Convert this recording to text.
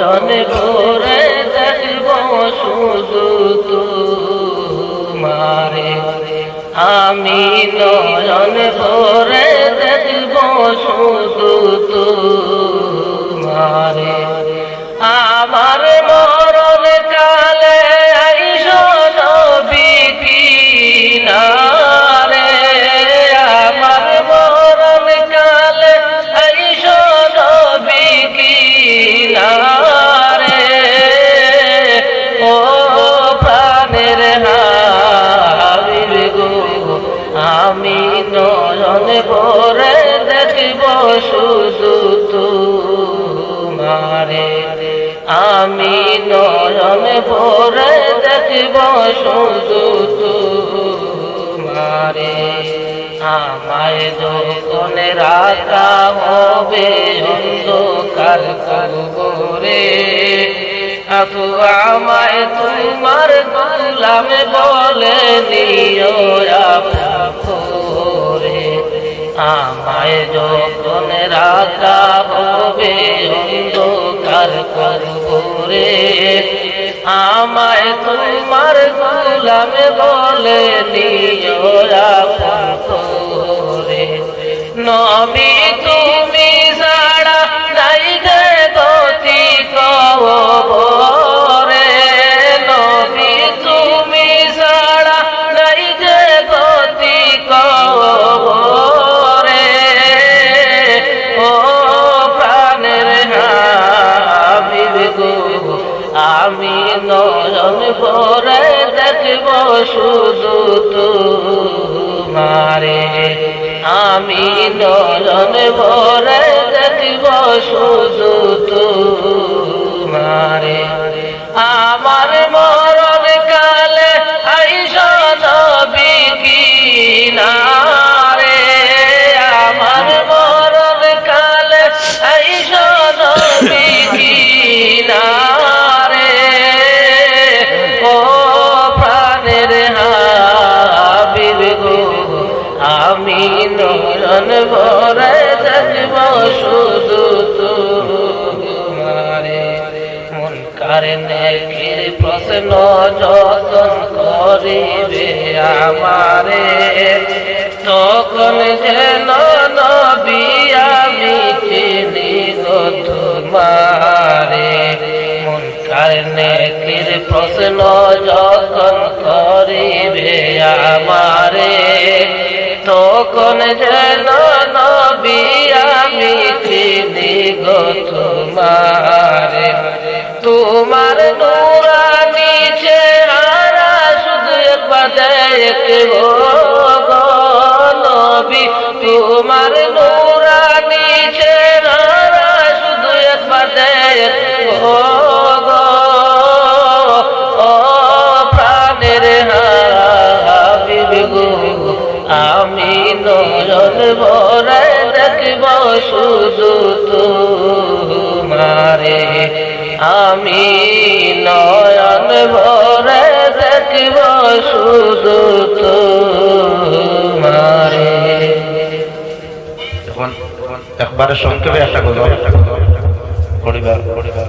নয়ন ভরে দেখব শুধু তোমারে। আমি নয়ন ভরে দেখব শুধু তোমারে। আমার তোমারে, আমি নয়ন ভরে দেখব শুধু তোমারে। আমায় যখন রাখা হবে অন্ধকার কবরে আপু আমায় তোমার গোলাম বলে নিও আমায় যখন রাখা হবে অন্ধকার করবরে। আমায় তোমার গোলাম বলে নিজরা নবী তুমি আমি নয়ন ভরে দেখব শুধু তোমারে। আমি নয়ন ভরে দেখব শুধু তোমারে ভরে দেখব শুধু তোমারে মন কারণে প্রশ্ন যতন করিবে আমারে। তখন যেন নবী আমি চিনি তোমারে। মন কারণে প্রশ্ন যখন করিবে আমারে। তখন যেন দেখব তোমার নুরানি চেহারা শুধু একবার দেখব প্রাণের আমি নয়ন ভরে দেখব শুধু তোমারে। আমি দেখব শুধু তোমারে। এখন একবারে সংক্ষেপে একটা গজল করিবা করিবা